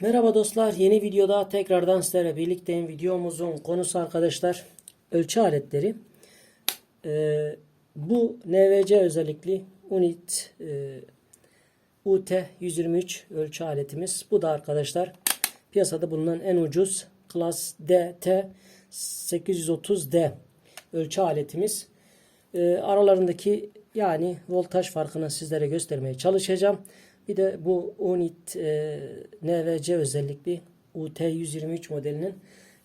Merhaba dostlar. Yeni videoda tekrardan sizlerle birlikteyim. Videomuzun konusu arkadaşlar ölçü aletleri. Ee, bu NVC özellikli UNIT e, UT 123 ölçü aletimiz. Bu da arkadaşlar piyasada bulunan en ucuz Class DT 830D ölçü aletimiz. Ee, aralarındaki yani voltaj farkını sizlere göstermeye çalışacağım. Bir de bu UNIT e, NVC özellikli UT123 modelinin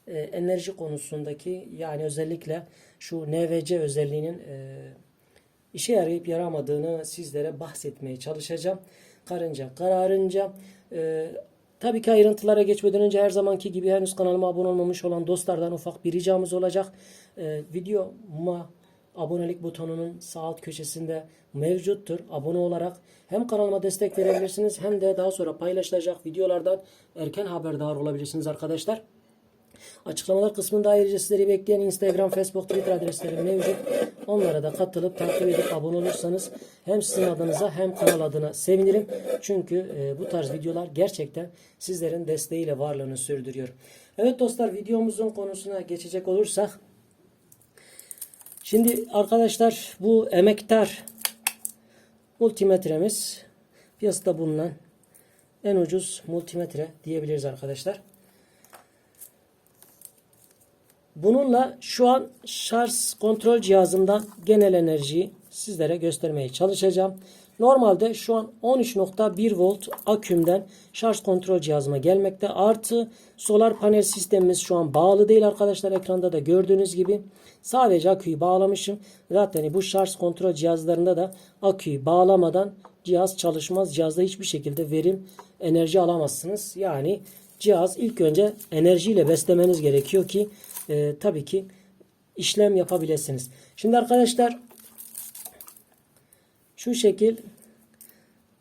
e, enerji konusundaki yani özellikle şu NVC özelliğinin e, işe yarayıp yaramadığını sizlere bahsetmeye çalışacağım. Karınca kararınca e, tabii ki ayrıntılara geçmeden önce her zamanki gibi henüz kanalıma abone olmamış olan dostlardan ufak bir ricamız olacak. E, videoma abonelik butonunun sağ alt köşesinde mevcuttur. Abone olarak hem kanalıma destek verebilirsiniz hem de daha sonra paylaşılacak videolardan erken haberdar olabilirsiniz arkadaşlar. Açıklamalar kısmında ayrıca sizleri bekleyen Instagram, Facebook, Twitter adresleri mevcut. Onlara da katılıp takip edip abone olursanız hem sizin adınıza hem kanal adına sevinirim. Çünkü e, bu tarz videolar gerçekten sizlerin desteğiyle varlığını sürdürüyor. Evet dostlar videomuzun konusuna geçecek olursak Şimdi arkadaşlar bu emektar multimetremiz piyasada bulunan en ucuz multimetre diyebiliriz arkadaşlar. Bununla şu an şarj kontrol cihazından genel enerjiyi sizlere göstermeye çalışacağım. Normalde şu an 13.1 volt akümden şarj kontrol cihazıma gelmekte. Artı solar panel sistemimiz şu an bağlı değil arkadaşlar. Ekranda da gördüğünüz gibi. Sadece aküyü bağlamışım. Zaten bu şarj kontrol cihazlarında da aküyü bağlamadan cihaz çalışmaz. Cihazda hiçbir şekilde verim enerji alamazsınız. Yani cihaz ilk önce enerjiyle beslemeniz gerekiyor ki e, tabii ki işlem yapabilirsiniz. Şimdi arkadaşlar şu şekil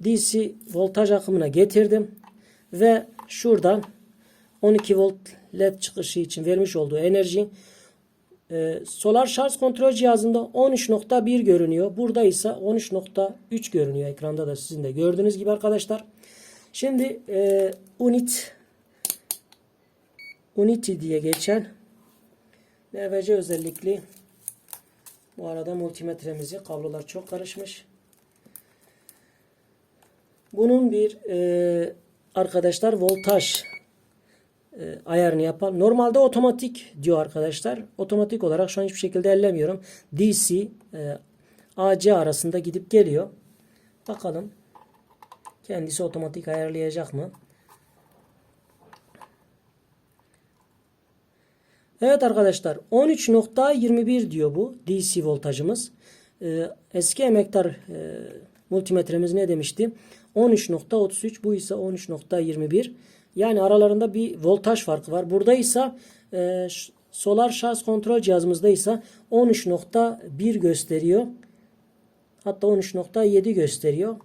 DC voltaj akımına getirdim ve şuradan 12 volt led çıkışı için vermiş olduğu enerji e, solar şarj kontrol cihazında 13.1 görünüyor. Burada ise 13.3 görünüyor. Ekranda da sizin de gördüğünüz gibi arkadaşlar. Şimdi e, unit Unity diye geçen NVC özellikli bu arada multimetremizi kablolar çok karışmış. Bunun bir e, arkadaşlar voltaj e, ayarını yapalım. Normalde otomatik diyor arkadaşlar. Otomatik olarak şu an hiçbir şekilde ellemiyorum. DC e, AC arasında gidip geliyor. Bakalım kendisi otomatik ayarlayacak mı? Evet arkadaşlar 13.21 diyor bu DC voltajımız. Ee, eski emektar e, multimetremiz ne demişti? 13.33 bu ise 13.21. Yani aralarında bir voltaj farkı var. Burada ise e, solar şarj kontrol cihazımızda ise 13.1 gösteriyor. Hatta 13.7 gösteriyor.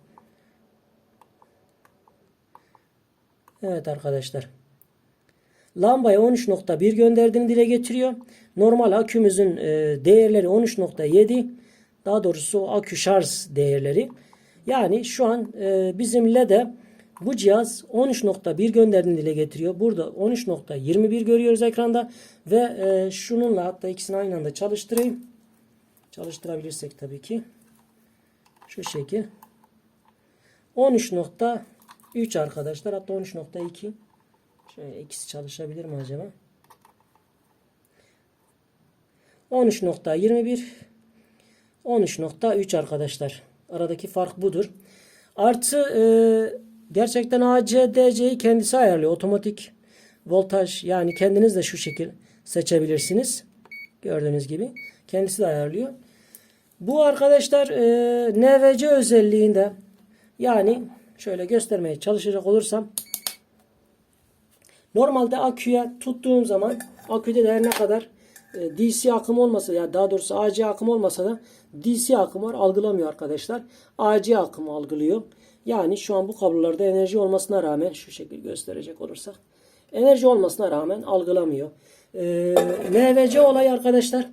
Evet arkadaşlar. Lambaya 13.1 gönderdiğini dile getiriyor. Normal akümüzün e, değerleri 13.7. Daha doğrusu akü şarj değerleri. Yani şu an e, bizim LED'e bu cihaz 13.1 gönderdiğini dile getiriyor. Burada 13.21 görüyoruz ekranda. Ve e, şununla hatta ikisini aynı anda çalıştırayım. Çalıştırabilirsek tabii ki. Şu şekil. 13.3 arkadaşlar. Hatta 13.2. Şöyle ikisi çalışabilir mi acaba? 13.21 13.3 arkadaşlar. Aradaki fark budur. Artı e, gerçekten ACDC'yi kendisi ayarlıyor. Otomatik voltaj yani kendiniz de şu şekil seçebilirsiniz. Gördüğünüz gibi. Kendisi de ayarlıyor. Bu arkadaşlar e, NVC özelliğinde yani şöyle göstermeye çalışacak olursam Normalde aküye tuttuğum zaman aküde de ne kadar e, DC akım olmasa ya daha doğrusu AC akım olmasa da DC akım var algılamıyor arkadaşlar. AC akımı algılıyor. Yani şu an bu kablolarda enerji olmasına rağmen şu şekilde gösterecek olursak enerji olmasına rağmen algılamıyor. Ee, NVC olayı arkadaşlar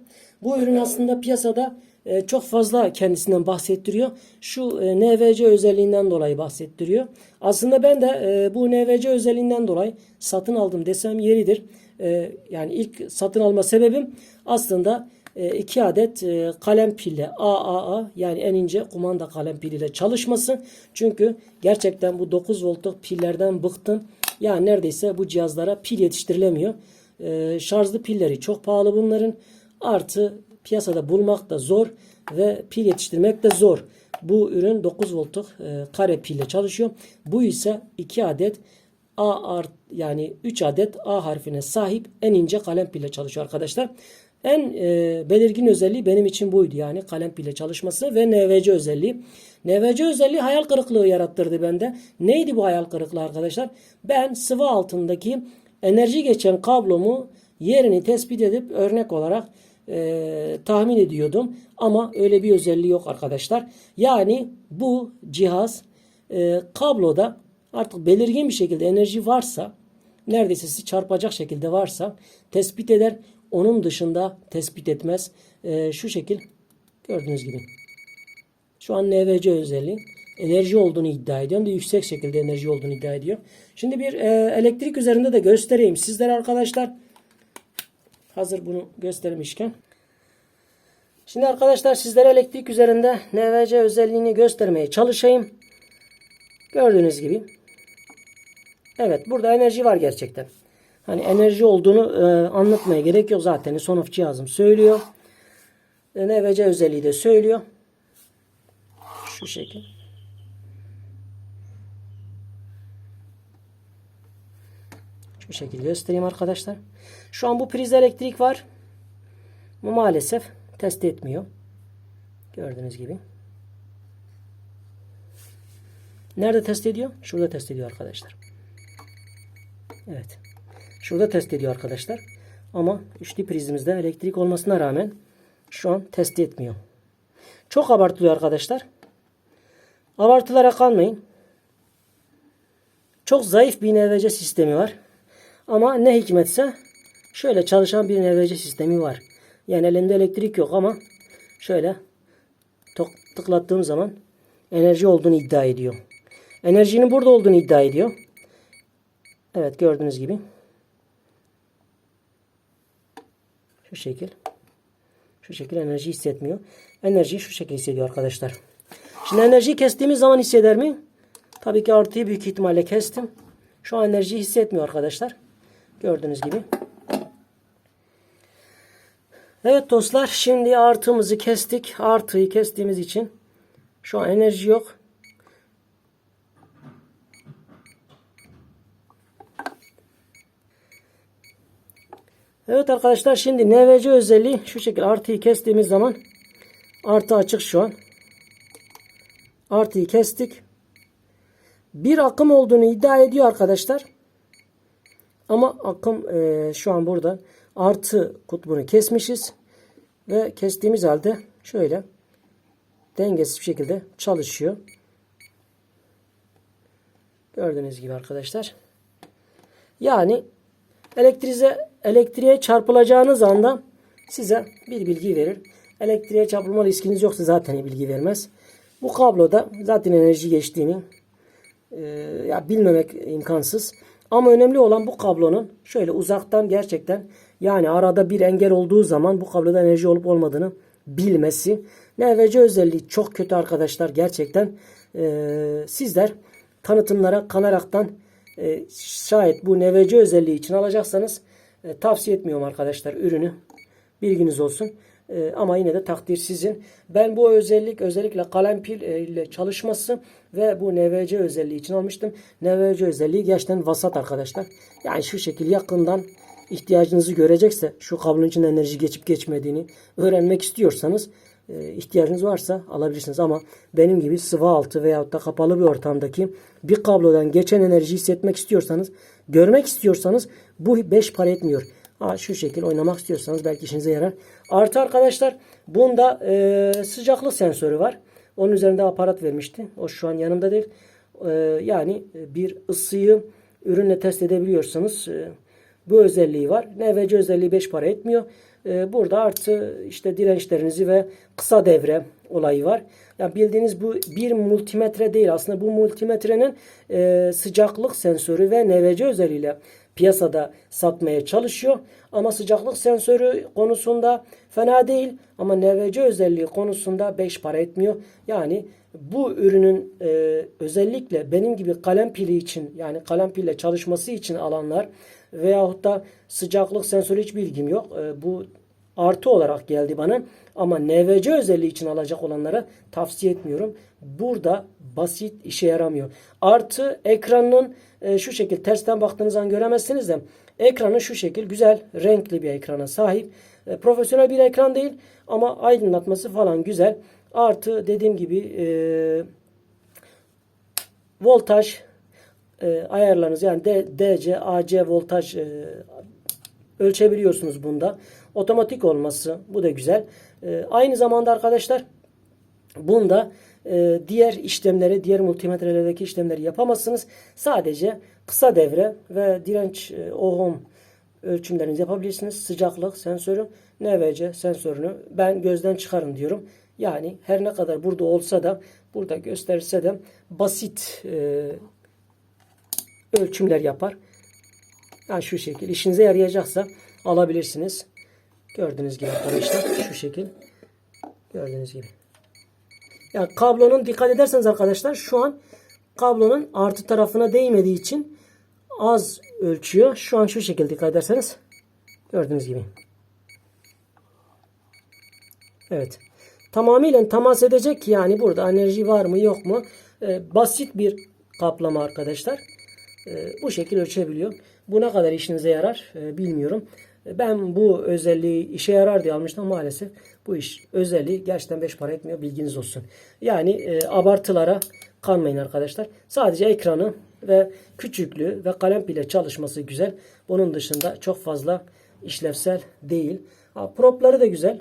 bu ürün aslında piyasada e, çok fazla kendisinden bahsettiriyor. Şu e, NVC özelliğinden dolayı bahsettiriyor. Aslında ben de e, bu NVC özelliğinden dolayı satın aldım desem yeridir. E, yani ilk satın alma sebebim aslında e, iki adet e, kalem pille AAA yani en ince kumanda kalem piliyle çalışması. Çünkü gerçekten bu 9 voltluk pillerden bıktım. Yani neredeyse bu cihazlara pil yetiştirilemiyor. E, şarjlı pilleri çok pahalı bunların. Artı piyasada bulmak da zor ve pil yetiştirmek de zor. Bu ürün 9 voltluk e, kare pille çalışıyor. Bu ise 2 adet A art yani 3 adet A harfine sahip en ince kalem pille çalışıyor arkadaşlar. En e, belirgin özelliği benim için buydu yani kalem pille çalışması ve NVC özelliği. NVC özelliği hayal kırıklığı yarattırdı bende. Neydi bu hayal kırıklığı arkadaşlar? Ben sıvı altındaki enerji geçen kablomu yerini tespit edip örnek olarak e, tahmin ediyordum. Ama öyle bir özelliği yok arkadaşlar. Yani bu cihaz e, kabloda artık belirgin bir şekilde enerji varsa neredeyse sizi çarpacak şekilde varsa tespit eder. Onun dışında tespit etmez. E, şu şekil gördüğünüz gibi. Şu an NVC özelliği enerji olduğunu iddia ediyor. Hem de yüksek şekilde enerji olduğunu iddia ediyor. Şimdi bir e, elektrik üzerinde de göstereyim sizlere arkadaşlar. Hazır bunu göstermişken. Şimdi arkadaşlar sizlere elektrik üzerinde NVC özelliğini göstermeye çalışayım. Gördüğünüz gibi. Evet burada enerji var gerçekten. Hani enerji olduğunu e, anlatmaya gerek yok zaten. Sonoff cihazım söylüyor. E, NVC özelliği de söylüyor. Şu şekil. Şu şekilde göstereyim arkadaşlar. Şu an bu prizde elektrik var. Bu maalesef test etmiyor. Gördüğünüz gibi. Nerede test ediyor? Şurada test ediyor arkadaşlar. Evet. Şurada test ediyor arkadaşlar. Ama üçlü prizimizde elektrik olmasına rağmen şu an test etmiyor. Çok abartılıyor arkadaşlar. Abartılara kalmayın. Çok zayıf bir NVC sistemi var. Ama ne hikmetse şöyle çalışan bir NVC sistemi var. Yani elimde elektrik yok ama şöyle tıklattığım zaman enerji olduğunu iddia ediyor. Enerjinin burada olduğunu iddia ediyor. Evet gördüğünüz gibi. Şu şekil. Şu şekil enerji hissetmiyor. Enerjiyi şu şekilde hissediyor arkadaşlar. Şimdi enerjiyi kestiğimiz zaman hisseder mi? Tabii ki artıyı büyük ihtimalle kestim. Şu an enerjiyi hissetmiyor arkadaşlar. Gördüğünüz gibi. Evet dostlar şimdi artımızı kestik. Artıyı kestiğimiz için şu an enerji yok. Evet arkadaşlar şimdi NVC özelliği şu şekilde artıyı kestiğimiz zaman artı açık şu an. Artıyı kestik. Bir akım olduğunu iddia ediyor arkadaşlar. Ama akım e, şu an burada artı kutbunu kesmişiz. Ve kestiğimiz halde şöyle dengesiz bir şekilde çalışıyor. Gördüğünüz gibi arkadaşlar. Yani elektrize, elektriğe çarpılacağınız anda size bir bilgi verir. Elektriğe çarpılma riskiniz yoksa zaten bilgi vermez. Bu kabloda zaten enerji geçtiğini e, ya bilmemek imkansız. Ama önemli olan bu kablonun şöyle uzaktan gerçekten yani arada bir engel olduğu zaman bu kabloda enerji olup olmadığını bilmesi. NVC özelliği çok kötü arkadaşlar gerçekten. Ee, sizler tanıtımlara kanaraktan e, şayet bu NVC özelliği için alacaksanız e, tavsiye etmiyorum arkadaşlar ürünü. Bilginiz olsun. E, ama yine de takdir sizin. Ben bu özellik özellikle kalem pil e, ile çalışması ve bu NVC özelliği için almıştım. NVC özelliği gerçekten vasat arkadaşlar. Yani şu şekil yakından ihtiyacınızı görecekse şu kablonun içinde enerji geçip geçmediğini öğrenmek istiyorsanız ihtiyacınız varsa alabilirsiniz ama benim gibi sıvı altı veyahut da kapalı bir ortamdaki bir kablodan geçen enerji hissetmek istiyorsanız görmek istiyorsanız bu 5 para etmiyor. Ha, şu şekil oynamak istiyorsanız belki işinize yarar. Artı arkadaşlar bunda e, sıcaklık sensörü var. Onun üzerinde aparat vermişti. O şu an yanımda değil. E, yani bir ısıyı ürünle test edebiliyorsanız e, bu özelliği var. NVC özelliği 5 para etmiyor. Ee, burada artı işte dirençlerinizi ve kısa devre olayı var. Yani bildiğiniz bu bir multimetre değil. Aslında bu multimetrenin e, sıcaklık sensörü ve NVC özelliğiyle piyasada satmaya çalışıyor. Ama sıcaklık sensörü konusunda fena değil. Ama NVC özelliği konusunda 5 para etmiyor. Yani bu ürünün e, özellikle benim gibi kalem pili için yani kalem pille çalışması için alanlar veyahut da sıcaklık sensörü hiç bilgim yok. E, bu artı olarak geldi bana. Ama NVC özelliği için alacak olanlara tavsiye etmiyorum. Burada basit işe yaramıyor. Artı ekranın e, şu şekil tersten baktığınız zaman göremezsiniz de ekranı şu şekil güzel renkli bir ekrana sahip. E, profesyonel bir ekran değil ama aydınlatması falan güzel. Artı dediğim gibi e, voltaj e, ayarlarınız yani D, DC, AC voltaj e, ölçebiliyorsunuz bunda. Otomatik olması bu da güzel. E, aynı zamanda arkadaşlar bunda e, diğer işlemleri, diğer multimetrelerdeki işlemleri yapamazsınız. Sadece kısa devre ve direnç e, ohm ölçümlerinizi yapabilirsiniz. Sıcaklık sensörü, NVC sensörünü ben gözden çıkarın diyorum. Yani her ne kadar burada olsa da burada gösterse de basit e, ölçümler yapar. Yani şu şekil işinize yarayacaksa alabilirsiniz. Gördüğünüz gibi arkadaşlar şu şekil. Gördüğünüz gibi. Yani kablonun dikkat ederseniz arkadaşlar şu an kablonun artı tarafına değmediği için az ölçüyor. Şu an şu şekilde dikkat ederseniz gördüğünüz gibi. Evet. Tamamıyla temas edecek yani burada enerji var mı yok mu? Ee, basit bir kaplama arkadaşlar. Ee, bu şekil ölçebiliyor. Bu ne kadar işinize yarar e, bilmiyorum. E, Ben bu özelliği işe yarar diye almıştım maalesef bu iş özelliği gerçekten 5 para etmiyor bilginiz olsun. Yani e, abartılara kanmayın arkadaşlar. Sadece ekranı ve küçüklüğü ve kalem pile çalışması güzel. Bunun dışında çok fazla işlevsel değil. Ha, propları da güzel.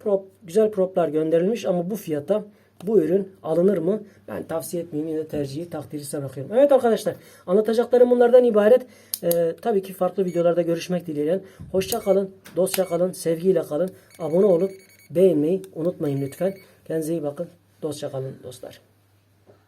Prop, güzel proplar gönderilmiş ama bu fiyata bu ürün alınır mı? Ben tavsiye etmeyeyim. Yine tercihi takdiri size bırakıyorum. Evet arkadaşlar anlatacaklarım bunlardan ibaret. Ee, tabii ki farklı videolarda görüşmek dileğiyle. Hoşça kalın, dostça kalın, sevgiyle kalın. Abone olup beğenmeyi unutmayın lütfen. Kendinize iyi bakın. Dostça kalın dostlar.